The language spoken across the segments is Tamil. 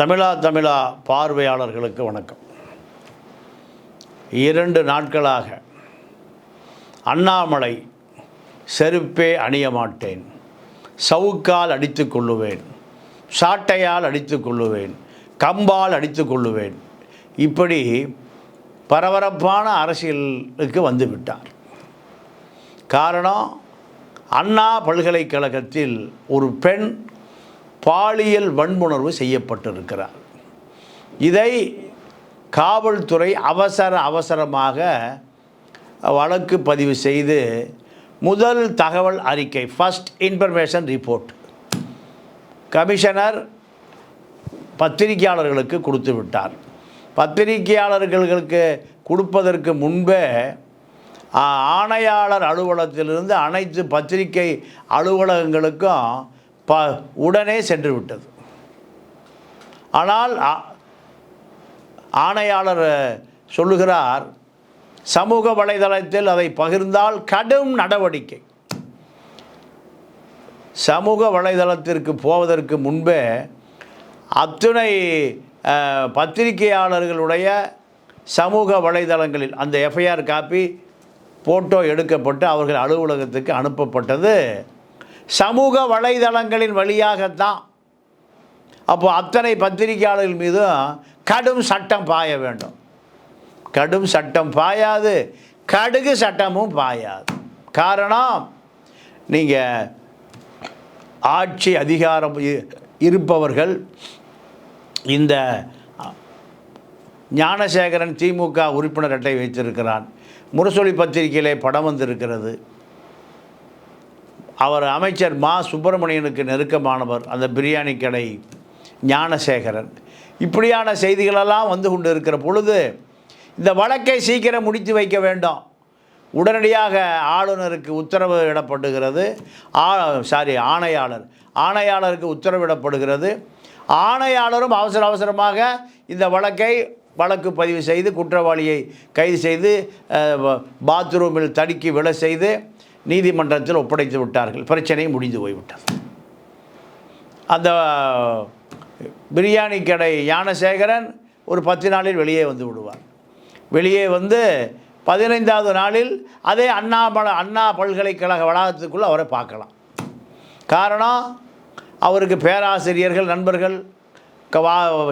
தமிழா தமிழா பார்வையாளர்களுக்கு வணக்கம். இரண்டு நாட்களாக அண்ணாமலை செருப்பே அணிய மாட்டேன். சவுக்கால் அடித்து கொள்ளுவேன். சாட்டையால் அடித்து கொள்ளுவேன். கம்பால் அடித்து கொள்ளுவேன். இப்படி பரபரப்பான அரசியலுக்கு வந்து விட்டார். காரணம் அண்ணா பல்கலைக்கழகத்தில் ஒரு பெண் பாலியல் வன்புணர்வு செய்யப்பட்டிருக்கிறார். இதை காவல்துறை அவசர அவசரமாக வழக்கு பதிவு செய்து முதல் தகவல் அறிக்கை ஃபஸ்ட் இன்ஃபர்மேஷன் ரிப்போர்ட் கமிஷனர் பத்திரிகையாளர்களுக்கு கொடுத்து விட்டார். பத்திரிகையாளர்களுக்கு கொடுப்பதற்கு முன்பே ஆணையாளர் அலுவலகத்திலிருந்து அனைத்து பத்திரிகை அலுவலகங்களுக்கும் ப உடனே சென்று விட்டது ஆனால் ஆணையாளர் சொல்லுகிறார் சமூக வலைதளத்தில் அதை பகிர்ந்தால் கடும் நடவடிக்கை. சமூக வலைதளத்திற்கு போவதற்கு முன்பே அத்துணை பத்திரிகையாளர்களுடைய சமூக வலைதளங்களில் அந்த எஃப்ஐஆர் காப்பி ஃபோட்டோ எடுக்கப்பட்டு அவர்கள் அலுவலகத்துக்கு அனுப்பப்பட்டது. சமூக வலைதளங்களின் வழியாகத்தான். அப்போ அத்தனை பத்திரிகையாளர்கள் மீதும் கடும் சட்டம் பாய வேண்டும். கடும் சட்டம் பாயாது கடுகு சட்டமும் பாயாது. காரணம் நீங்கள் ஆட்சி அதிகாரம் இ- இருப்பவர்கள் இந்த ஞானசேகரன் திமுக உறுப்பினர் அட்டை வைத்திருக்கிறான். முரசொலி பத்திரிகையிலே படம் வந்திருக்கிறது. அவர் அமைச்சர் மா. சுப்பிரமணியனுக்கு நெருக்கமானவர் அந்த பிரியாணி கடை ஞானசேகரன். இப்படியான செய்திகளெல்லாம் வந்து கொண்டு இருக்கிற பொழுது இந்த வழக்கை சீக்கிரம் முடித்து வைக்க வேண்டும். உடனடியாக ஆளுநருக்கு உத்தரவு இடப்படுகிறது. ஆ சாரி ஆணையாளர். ஆணையாளருக்கு உத்தரவிடப்படுகிறது ஆணையாளரும் அவசர அவசரமாக இந்த வழக்கை வழக்கு பதிவு செய்து குற்றவாளியை கைது செய்து பாத்ரூமில் தடுக்கி விழ செய்து நீதிமன்றத்தில் ஒப்படைத்து விட்டார்கள். பிரச்சனை முடிந்து போய்விட்டது. அந்த பிரியாணி கடை ஞானசேகரன் ஒரு பத்து நாளில் வெளியே வந்து விடுவார். வெளியே வந்து பதினைந்தாவது நாளில் அதே அண்ணாமலை அண்ணா பல்கலைக்கழக வளாகத்துக்குள்ளே அவரை பார்க்கலாம். காரணம் அவருக்கு பேராசிரியர்கள் நண்பர்கள் க- வா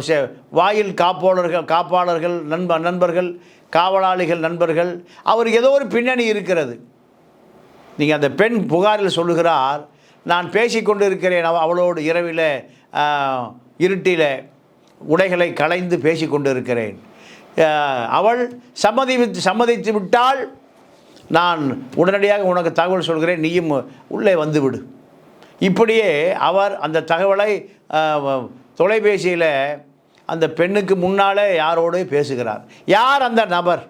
வாயில் காப்பாளர்கள் காப்பாளர்கள் நண்ப நண்பர்கள் காவலாளிகள் நண்பர்கள் அவருக்கு ஏதோ ஒரு பின்னணி இருக்கிறது. நீங்கள் அந்த பெண் புகாரில் சொல்லுகிறார் நான் பேசிக்கொண்டு இருக்கிறேன் அவளோடு இரவில் இருட்டில் உடைகளை களைந்து பேசிக்கொண்டு இருக்கிறேன் அவள் சம்மதி சம்மதித்து விட்டால் நான் உடனடியாக உனக்கு தகவல் சொல்கிறேன் நீயும் உள்ளே வந்துவிடு இப்படியே அவர் அந்த தகவலை தொலைபேசியில் அந்த பெண்ணுக்கு முன்னாலே யாரோடு பேசுகிறார். யார் அந்த நபர்?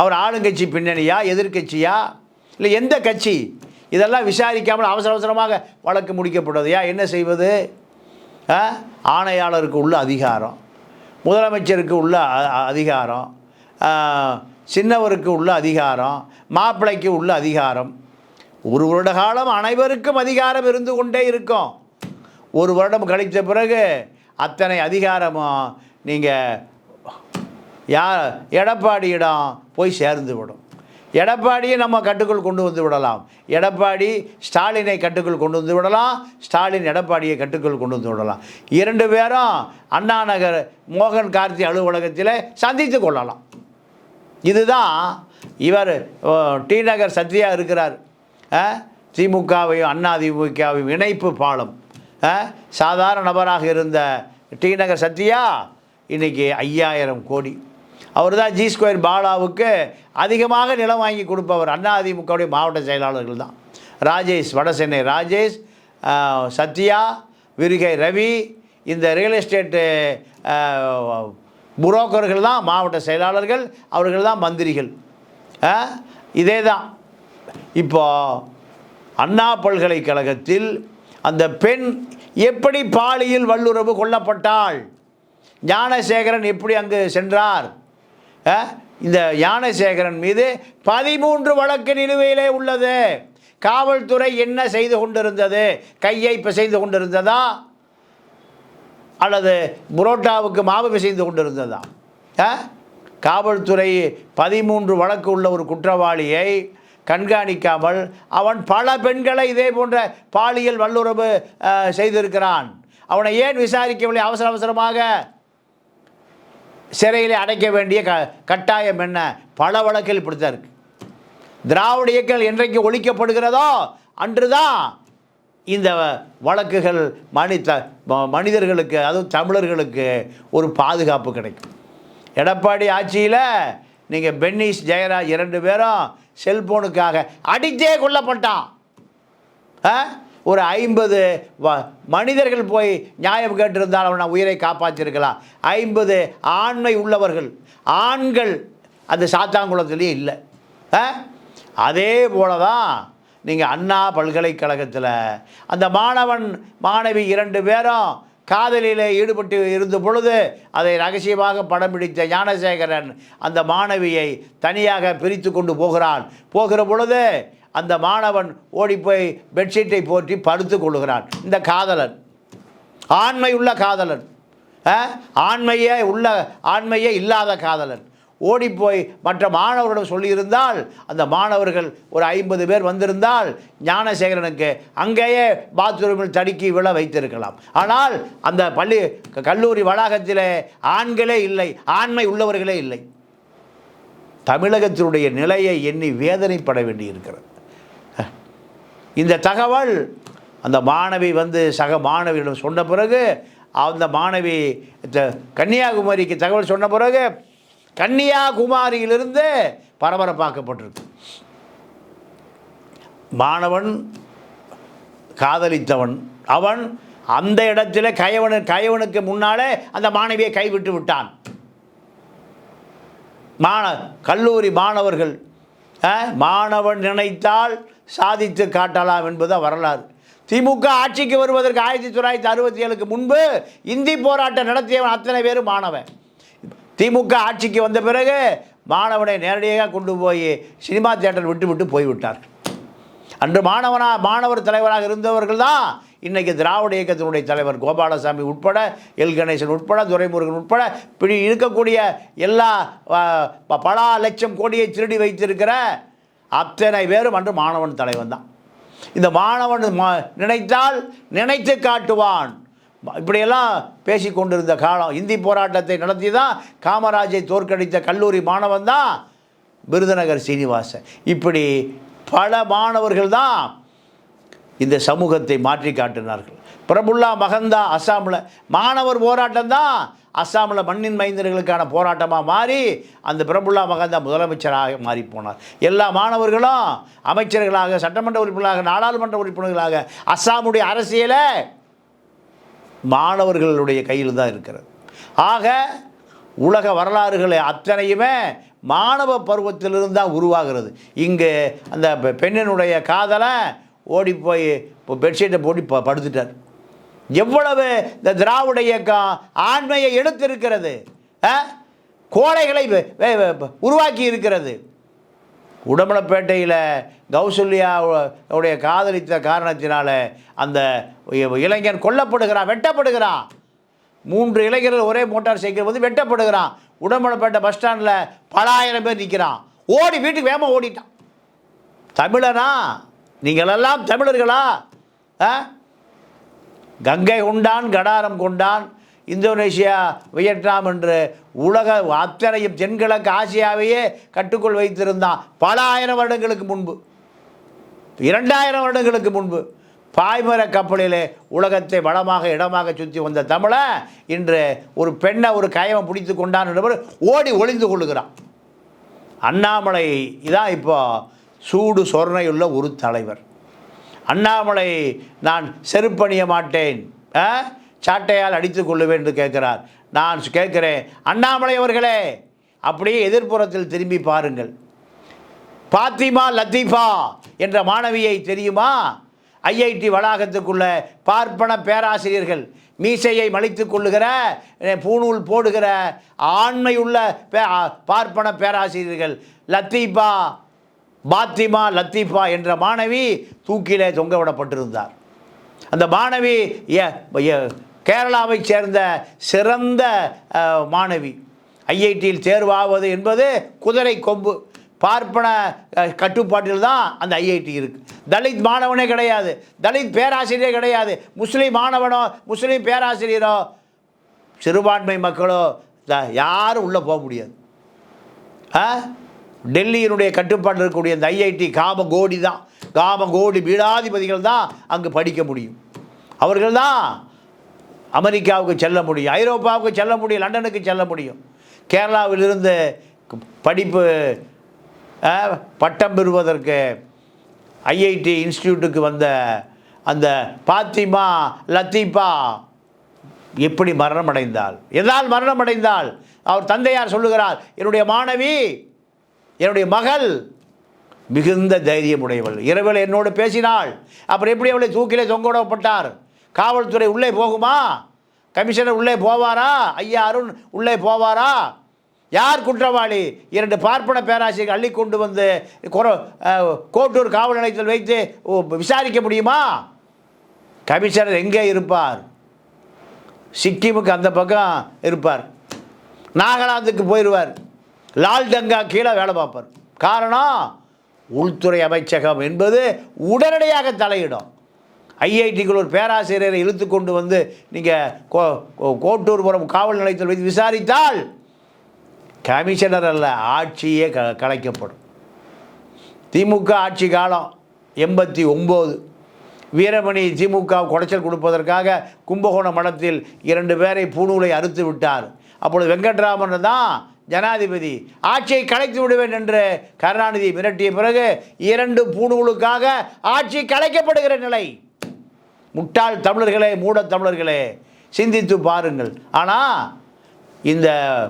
அவர் ஆளுங்கட்சி பின்னணியா எதிர்கட்சியா? இல்லை எந்த கட்சி? இதெல்லாம் விசாரிக்காமல் அவசர அவசரமாக வழக்கு முடிக்கப்படுவது ஏன்? என்ன செய்வது? ஆணையாளருக்கு உள்ள அதிகாரம் முதலமைச்சருக்கு உள்ள அ- அதிகாரம் சின்னவருக்கு உள்ள அதிகாரம் மாப்பிள்ளைக்கு உள்ள அதிகாரம். ஒரு வருட காலம் அனைவருக்கும் அதிகாரம் இருந்து கொண்டே இருக்கும். ஒரு வருடம் கழித்த பிறகு அத்தனை அதிகாரமும் நீங்கள் யார் எடப்பாடியிடம் போய் சேர்ந்து விடும். எடப்பாடியை நம்ம கட்டுக்குள் கொண்டு வந்து விடலாம். எடப்பாடி ஸ்டாலினை கட்டுக்குள் கொண்டு வந்து விடலாம். ஸ்டாலின் எடப்பாடியை கட்டுக்குள் கொண்டு வந்து விடலாம். இரண்டு பேரும் அண்ணா நகர் மோகன் கார்த்தி அலுவலகத்தில் சந்தித்து கொள்ளலாம். இதுதான் இவர் டி நகர் சத்யா இருக்கிறார். திமுகவையும் அண்ணா திமுகவையும் இணைப்பு பாலம். ஆ? சாதாரண நபராக இருந்த டி நகர் சத்யா இன்றைக்கி ஐயாயிரம் கோடி. அவர் தான் ஜி ஸ்கொயர் பாலாவுக்கு அதிகமாக நிலம் வாங்கி கொடுப்பவர் அண்ணா அதிமுகவுடைய மாவட்ட செயலாளர்கள் தான். ராஜேஷ் வடசென்னை ராஜேஷ் சத்யா விருகை ரவி இந்த ரியல் எஸ்டேட்டு புரோக்கர்கள் தான் மாவட்ட செயலாளர்கள் அவர்கள் தான் மந்திரிகள். இதே தான் இப்போது அண்ணா பல்கலைக்கழகத்தில் அந்த பெண் எப்படி பாலியல் வல்லுறவு கொல்லப்பட்டாள்? ஞானசேகரன் எப்படி அங்கு சென்றார்? இந்த ஞானசேகரன் மீது பதிமூன்று வழக்கு நிலுவையிலே உள்ளது. காவல்துறை என்ன செய்து கொண்டிருந்தது? கையை பிசைந்து கொண்டிருந்ததா? அல்லது புரோட்டாவுக்கு மாவு பிசைந்து கொண்டிருந்ததா? ஆ? காவல்துறை பதிமூன்று வழக்கு உள்ள ஒரு குற்றவாளியை கண்காணிக்காமல் அவன் பல பெண்களை இதே போன்ற பாலியல் வல்லுறவு செய்திருக்கிறான். அவனை ஏன் விசாரிக்கவில்லை? அவசர அவசரமாக சிறையில் அடைக்க வேண்டிய க கட்டாயம் என்ன? பல வழக்கில் இப்படித்தான் இருக்கு. திராவிட இயக்கங்கள் என்றைக்கு ஒழிக்கப்படுகிறதோ அன்றுதான் இந்த வழக்குகள் மனித மனிதர்களுக்கு அதுவும் தமிழர்களுக்கு ஒரு பாதுகாப்பு கிடைக்கும். எடப்பாடி ஆட்சியில் நீங்கள் பென்னிஸ் ஜெயராஜ் இரண்டு பேரும் செல்போனுக்காக அடித்தே கொல்லப்பட்டான். ஆ? ஒரு ஐம்பது வ மனிதர்கள் போய் நியாயம் கேட்டிருந்தால் அவனை உயிரை காப்பாற்றிருக்கலாம் ஐம்பது ஆண்மை உள்ளவர்கள் ஆண்கள் அந்த சாத்தாங்குளத்துலேயும் இல்லை. ஆ? அதே போல தான் நீங்கள் அண்ணா பல்கலைக்கழகத்தில் அந்த மாணவன் மாணவி இரண்டு பேரும் காதலில் ஈடுபட்டு இருந்த பொழுது அதை ரகசியமாக படம் பிடித்த ஞானசேகரன் அந்த மாணவியை தனியாக பிரித்து கொண்டு போகிறான். போகிற பொழுது அந்த மாணவன் ஓடிப்போய் பெட்ஷீட்டை போற்றி படுத்து கொள்கிறான். இந்த காதலன். ஆண்மை உள்ள காதலன் ஆண்மையே உள்ள ஆண்மையே இல்லாத காதலன். ஓடிப்போய் மற்ற மாணவர்களிடம் சொல்லியிருந்தால் அந்த மாணவர்கள் ஒரு ஐம்பது பேர் வந்திருந்தால் ஞானசேகரனுக்கு அங்கேயே பாத்ரூமில் தடுக்கி விழ வைத்திருக்கலாம். ஆனால் அந்த பள்ளி கல்லூரி வளாகத்திலே ஆண்களே இல்லை ஆண்மை உள்ளவர்களே இல்லை. தமிழகத்தினுடைய நிலையை எண்ணி வேதனைப்பட வேண்டியிருக்கிறது. இந்த தகவல் அந்த மாணவி வந்து சக மாணவியிடம் சொன்ன பிறகு அந்த மாணவி த- கன்னியாகுமரிக்கு தகவல் சொன்ன பிறகு கன்னியாகுமாரியிலிருந்து பரபரப்பாக்கப்பட்டிருக்கு. மாணவன் காதலித்தவன் அவன் அந்த இடத்துல கயவனு கயவனுக்கு முன்னாலே அந்த மாணவியை கைவிட்டு விட்டான். மாண கல்லூரி மாணவர்கள் ஆ, மாணவன் நினைத்தால் சாதித்து காட்டலாம் என்பது வரலாறு. திமுக ஆட்சிக்கு வருவதற்கு ஆயிரத்தி தொள்ளாயிரத்தி அறுபத்தி ஏழுக்கு முன்பு இந்தி போராட்டம் நடத்தியவன் அத்தனை பேரும் மாணவன். திமுக ஆட்சிக்கு வந்த பிறகு மாணவனை நேரடியாக கொண்டு போய் சினிமா தியேட்டர் விட்டு விட்டு போய்விட்டார். அன்று மாணவனா மாணவர் தலைவராக இருந்தவர்கள் தான் இன்றைக்கி திராவிட இயக்கத்தினுடைய தலைவர் கோபாலசாமி உட்பட எல். கணேசன் உட்பட துரைமுருகன் உட்பட இப்படி இருக்கக்கூடிய எல்லா ப- பல லட்சம் கோடியை திருடி வைத்திருக்கிற அத்தனை பேரும் அன்று மாணவன் தலைவன் தான். இந்த மாணவன் நினைத்தால் நினைத்து காட்டுவான். இப்படியெல்லாம் பேசி கொண்டிருந்த காலம் இந்தி போராட்டத்தை நடத்தி தான் காமராஜை தோற்கடித்த கல்லூரி மாணவன் தான் விருதுநகர் சீனிவாசன். இப்படி பல மாணவர்கள் தான் இந்த சமூகத்தை மாற்றி காட்டினார்கள். பிரபுல்லா மகந்தா அஸ்ஸாமில் மாணவர் போராட்டம் தான் அஸ்ஸாமில் மண்ணின் மைந்தர்களுக்கான போராட்டமாக மாறி அந்த பிரபுல்லா மகந்தா முதலமைச்சராக மாறி போனார். எல்லா மாணவர்களும் அமைச்சர்களாக சட்டமன்ற உறுப்பினர்களாக நாடாளுமன்ற உறுப்பினர்களாக அஸ்ஸாமுடைய அரசியலை மாணவர்களுடைய கையில் தான் இருக்கிறது. ஆக உலக வரலாறுகளை அத்தனையுமே மாணவ பருவத்திலிருந்து தான் உருவாகிறது. இங்கு அந்த பெ- பெண்ணினுடைய காதலை ஓடி போய் இப்போ பெட்ஷீட்டை போட்டு ப படுத்துட்டார். எவ்வளவு இந்த திராவிட இயக்கம் ஆண்மையை எடுத்திருக்கிறது ஆ? கோடைகளை வெ- உருவாக்கி இருக்கிறது. உடமலப்பேட்டையில் கௌசல்யா உடைய காதலித்த காரணத்தினால அந்த இளைஞன் கொல்லப்படுகிறான் வெட்டப்படுகிறான். மூன்று இளைஞர்கள் ஒரே மோட்டார் சைக்கிள் வந்து வெட்டப்படுகிறான். உடம்பலப்பேட்டை பஸ் ஸ்டாண்டில் பல ஆயிரம் பேர் நிற்கிறான் ஓடி வீட்டுக்கு வேகமாக ஓடிட்டான். தமிழனா? நீங்களெல்லாம் தமிழர்களா? ஆ? கங்கை உண்டான் கடாரம் கொண்டான் இந்தோனேஷியா வியட்நாம் என்று உலக அத்தனையும் தென்கிழக்கு ஆசியாவையே கட்டுக்குள் வைத்திருந்தான். பல ஆயிரம் வருடங்களுக்கு முன்பு. இரண்டாயிரம் வருடங்களுக்கு முன்பு. பாய்மர கப்பலிலே உலகத்தை வளமாக இடமாக சுற்றி வந்த தமிழை இன்று ஒரு பெண்ணை ஒரு கயவன் பிடித்து கொண்டான் என்பவர் ஓடி ஒளிந்து கொள்ளுகிறான். அண்ணாமலை இதான் இப்போ சூடு சொர்ணையுள்ள ஒரு தலைவர். அண்ணாமலை நான் செருப்பணிய மாட்டேன். சாட்டையால் அடித்து கொள்ளுவேன் என்று கேட்கிறார். நான் கேட்கிறேன் அண்ணாமலை அவர்களே அப்படியே எதிர்ப்புறத்தில் திரும்பி பாருங்கள். பாத்திமா லத்தீஃபா என்ற மாணவியை தெரியுமா? ஐஐடி வளாகத்துக்குள்ள பார்ப்பன பேராசிரியர்கள் மீசையை மலித்து கொள்ளுகிற அஹ், பூணூல் போடுகிற ஆண்மையுள்ள பே பார்ப்பன பேராசிரியர்கள். லத்தீஃபா பாத்திமா லத்தீஃபா என்ற மாணவி தூக்கிலே தொங்க விடப்பட்டிருந்தார் அந்த மாணவி கேரளாவை கேரளாவைச் சேர்ந்த சிறந்த மாணவி. ஐஐடியில் தேர்வாவது என்பது குதிரை கொம்பு. பார்ப்பன கட்டுப்பாட்டில் தான் அந்த ஐஐடி இருக்குது தலித் மாணவனே கிடையாது. தலித் பேராசிரியரே கிடையாது. முஸ்லீம் மாணவனோ முஸ்லீம் பேராசிரியரோ சிறுபான்மை மக்களோ யாரும் உள்ளே போக முடியாது. ஆ? டெல்லியினுடைய கட்டுப்பாட்டில் இருக்கக்கூடிய இந்த ஐஐடி காம கோடி தான். காம கோடி பீடாதிபதிகள் தான் அங்கு படிக்க முடியும். அவர்கள் தான் அமெரிக்காவுக்கு செல்ல முடியும். ஐரோப்பாவுக்கு செல்ல முடியும். லண்டனுக்கு செல்ல முடியும். கேரளாவிலிருந்து படிப்பு பட்டம் பெறுவதற்கு ஐஐடி இன்ஸ்டியூட்டுக்கு வந்த அந்த பாத்திமா லத்தீஃபா எப்படி மரணம் அடைந்தால் எதால் மரணம் அடைந்தால் அவர் தந்தையார் சொல்லுகிறார் என்னுடைய மாணவி என்னுடைய மகள் மிகுந்த தைரியமுடையவள். இரவில் என்னோடு பேசினாள். அப்புறம் எப்படி அவளை தூக்கிலே தொங்கவிடப்பட்டார்? காவல்துறை உள்ளே போகுமா? கமிஷனர் உள்ளே போவாரா? ஐயா அருண் உள்ளே போவாரா? யார் குற்றவாளி? இரண்டு பார்ப்பன பேராசிரியர் அள்ளி கொண்டு வந்து கோட்டூர் காவல் நிலையத்தில் வைத்து விசாரிக்க முடியுமா? கமிஷனர் எங்கே இருப்பார்? சிக்கிமுக்கு அந்த பக்கம் இருப்பார். நாகாலாந்துக்கு போயிடுவார் லால் டங்கா கீழே வேலை பார்ப்பார். காரணம் உள்துறை அமைச்சகம் என்பது உடனடியாக தலையிடும். ஐஐடிக்குள் ஒரு பேராசிரியரை இழுத்து கொண்டு வந்து நீங்கள் கோ கோ- கோட்டூர்புரம் காவல் நிலையத்தில் வைத்து விசாரித்தால் கமிஷனர் அல்ல ஆட்சியே க கலைக்கப்படும். திமுக ஆட்சி காலம் எண்பத்தி ஒம்பது. வீரமணி திமுக குடைச்சல் கொடுப்பதற்காக கும்பகோணம் மடத்தில் இரண்டு பேரை பூணூலை அறுத்து விட்டார். அப்பொழுது வெங்கட்ராமன் தான் ஜனாதிபதி ஆட்சியை கலைத்து விடுவேன் என்று கருணாநிதி மிரட்டிய பிறகு இரண்டு பூணூலுக்காக ஆட்சி கலைக்கப்படுகிற நிலை. முட்டாள் தமிழர்களே மூட தமிழர்களே சிந்தித்து பாருங்கள். ஆனால் இந்த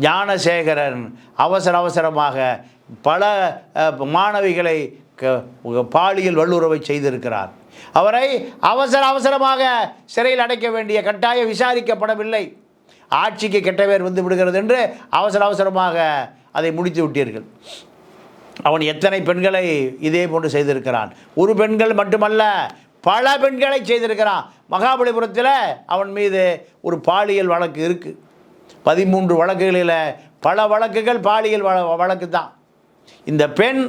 ஞானசேகரன் அவசர அவசரமாக பல மாணவிகளை க- பாலியல் வல்லுறவை செய்திருக்கிறார். அவரை அவசர அவசரமாக சிறையில் அடைக்க வேண்டிய கட்டாயம் விசாரிக்கப்படவில்லை. ஆட்சிக்கு கெட்ட பேர் வந்து விடுகிறது என்று அவசர அவசரமாக அதை முடித்து விட்டீர்கள். அவன் எத்தனை பெண்களை இதே போன்று செய்திருக்கிறான். ஒரு பெண்கள் மட்டுமல்ல பல பெண்களை செய்திருக்கிறான். மகாபலிபுரத்தில் அவன் மீது ஒரு பாலியல் வழக்கு இருக்குது பதிமூன்று வழக்குகளில் பல வழக்குகள் பாலியல் வழக்கு தான். இந்த பெண்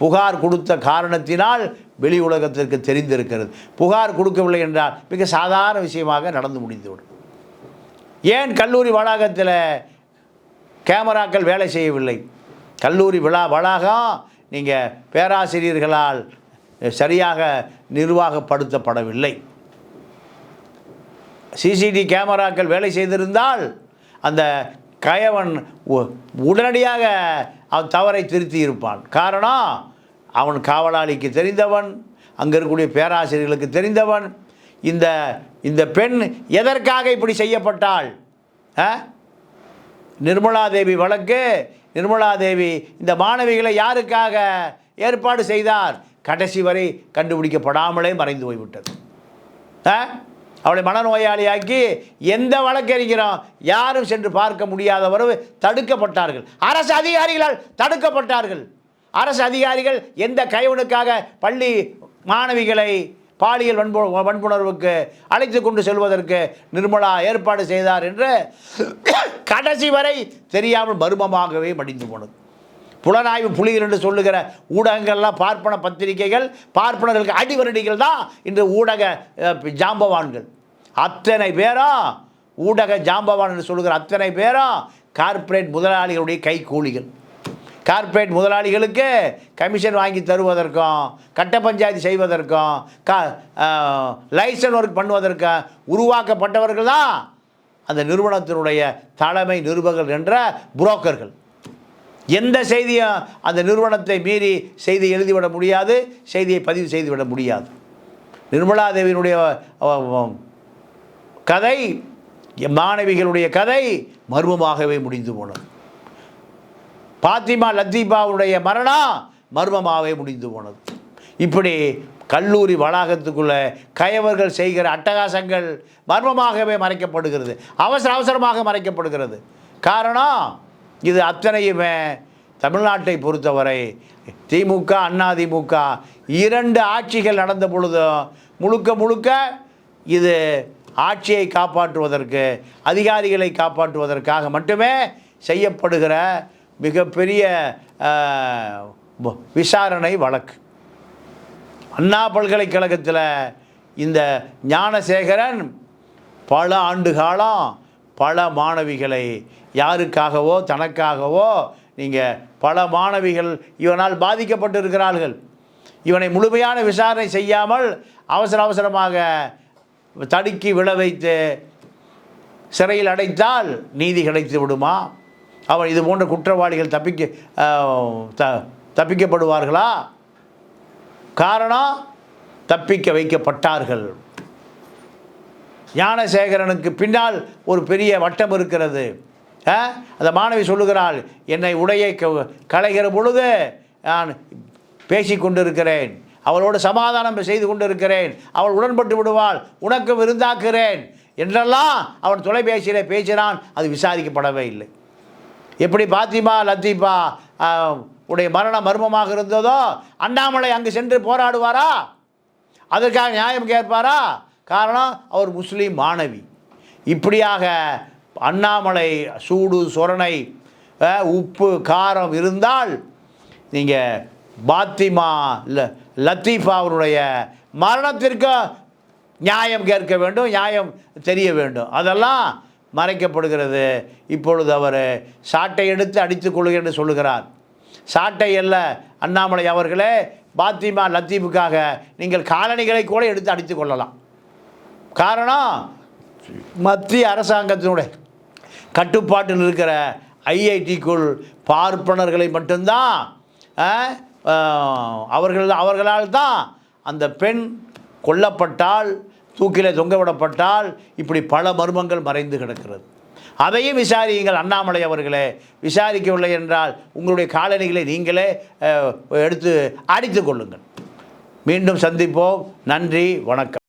புகார் கொடுத்த காரணத்தினால் வெளி உலகத்திற்கு தெரிந்திருக்கிறது. புகார் கொடுக்கவில்லை என்றால் மிக சாதாரண விஷயமாக நடந்து முடிந்துவிடும். ஏன் கல்லூரி வளாகத்தில் கேமராக்கள் வேலை செய்யவில்லை? கல்லூரி விழா வளாகம் நீங்கள் பேராசிரியர்களால் சரியாக நிர்வாகப்படுத்தப்படவில்லை. சிசிடி கேமராக்கள் வேலை செய்திருந்தால் அந்த கயவன் உடனடியாக அவன் தவறை திருத்தி இருப்பான் காரணம் அவன் காவலாளிக்கு தெரிந்தவன் அங்கே இருக்கக்கூடிய பேராசிரியர்களுக்கு தெரிந்தவன் இந்த இந்த பெண் எதற்காக இப்படி செய்யப்பட்டாள்? ஆ? நிர்மலா தேவி வழக்கு. நிர்மலா தேவி இந்த மாணவிகளை யாருக்காக ஏற்பாடு செய்தார்? கடைசி வரை கண்டுபிடிக்கப்படாமலே மறைந்து போய்விட்டது. ஆ? அவளை மனநோயாளியாக்கி எந்த வழக்கறிஞரும் யாரும் சென்று பார்க்க முடியாத தடுக்கப்பட்டார்கள். அரசு அதிகாரிகளால் தடுக்கப்பட்டார்கள். அரசு அதிகாரிகள் எந்த கைவனுக்காக பள்ளி மாணவிகளை பாலியல் வன்பு வன்புணர்வுக்கு அழைத்து கொண்டு செல்வதற்கு நிர்மலா ஏற்பாடு செய்தார் என்று கடைசி வரை தெரியாமல் மர்மமாகவே மடிந்து போனது. புலனாய்வு புலிகள் என்று சொல்லுகிற ஊடகங்கள்லாம் பார்ப்பன பத்திரிகைகள் பார்ப்பனர்களுக்கு அடிவரடிகள் தான் இன்று ஊடக ஜாம்பவான்கள். அத்தனை பேரும் ஊடக ஜாம்பவான் என்று சொல்லுகிற அத்தனை பேரும் கார்ப்பரேட் முதலாளிகளுடைய கைக்கூலிகள் கார்ப்பரேட் முதலாளிகளுக்கு கமிஷன் வாங்கி தருவதற்கும் கட்ட பஞ்சாயத்து செய்வதற்கும் க லைசன் ஒர்க் பண்ணுவதற்கும் உருவாக்கப்பட்டவர்கள் தான் அந்த நிறுவனத்தினுடைய தலைமை நிருபர்கள் என்ற புரோக்கர்கள். எந்த செய்தியும் அந்த நிறுவனத்தை மீறி செய்தி எழுதிவிட முடியாது செய்தியை பதிவு செய்துவிட முடியாது. நிர்மலா தேவியினுடைய கதை மாணவிகளுடைய கதை மர்மமாகவே முடிந்து போனது. பாத்திமா லத்தீபாவுடைய மரணம் மர்மமாகவே முடிந்து போனது. இப்படி கல்லூரி வளாகத்துக்குள்ளே கயவர்கள் செய்கிற அட்டகாசங்கள் மர்மமாகவே மறைக்கப்படுகிறது. அவசர அவசரமாக மறைக்கப்படுகிறது. காரணம் இது அத்தனையுமே தமிழ்நாட்டை பொறுத்தவரை திமுக அண்ணா திமுக இரண்டு ஆட்சிகள் நடந்த பொழுதும் முழுக்க முழுக்க இது ஆட்சியை காப்பாற்றுவதற்கு அதிகாரிகளை காப்பாற்றுவதற்காக மட்டுமே செய்யப்படுகிற மிகப்பெரிய விசாரணை வழக்கு. அண்ணா பல்கலைக்கழகத்தில் இந்த ஞானசேகரன் பல ஆண்டு காலம் பல மாணவிகளை யாருக்காகவோ தனக்காகவோ நீங்கள் பல மாணவிகள் இவனால் பாதிக்கப்பட்டிருக்கிறார்கள். இவனை முழுமையான விசாரணை செய்யாமல் அவசர அவசரமாக தடுக்கி விழ வைத்து சிறையில் அடைத்தால் நீதி கிடைத்து விடுமா? அவன் இது போன்ற குற்றவாளிகள் தப்பிக்க த தப்பிக்கப்படுவார்களா? காரணம் தப்பிக்க வைக்கப்பட்டார்கள். ஞானசேகரனுக்கு பின்னால் ஒரு பெரிய வட்டம் இருக்கிறது. அந்த மாணவி சொல்லுகிறாள் என்னை உடையை க- களைகிற பொழுது நான் பேசி கொண்டிருக்கிறேன். அவளோடு சமாதானம் செய்து கொண்டிருக்கிறேன். அவள் உடன்பட்டு விடுவாள். உனக்கு விருந்தாக்குகிறேன். என்றெல்லாம் அவன் தொலைபேசியில் பேசினான். அது விசாரிக்கப்படவே இல்லை. எப்படி பாத்திமா லத்தீஃபா உடைய மரணம் மர்மமாக இருந்ததோ அண்ணாமலை அங்கு சென்று போராடுவாரா? அதற்காக நியாயம் கேட்பாரா? காரணம் அவர் முஸ்லீம் மாணவி. இப்படியாக அண்ணாமலை சூடு சொரணை உப்பு காரம் இருந்தால் நீங்கள் பாத்திமா ல லத்தீஃபா அவருடைய மரணத்திற்கு நியாயம் கேட்க வேண்டும் நியாயம் தெரிய வேண்டும். அதெல்லாம் மறைக்கப்படுகிறது. இப்பொழுது அவர் சாட்டை எடுத்து அடித்துக் கொள்கிறேன்னு என்று சொல்லுகிறார். சாட்டை அல்ல அண்ணாமலை அவர்களே பாத்திமா லத்தீஃபுக்காக நீங்கள் காலணிகளை கூட எடுத்து அடித்து கொள்ளலாம். காரணம் மத்திய அரசாங்கத்தினுடைய கட்டுப்பாட்டில் இருக்கிற ஐஐடிக்குள் பார்ப்பனர்களை மட்டும்தான் அவர்கள் அவர்களால் தான் அந்த பெண் கொல்லப்பட்டால் தூக்கிலே தொங்க விடப்பட்டால் இப்படி பல மர்மங்கள் மறைந்து கிடக்கிறது. அதையும் விசாரியுங்கள் அண்ணாமலை அவர்களே. விசாரிக்கவில்லை என்றால் உங்களுடைய காலணிகளை நீங்களே எடுத்து அடித்து கொள்ளுங்கள். மீண்டும் சந்திப்போம். நன்றி வணக்கம்.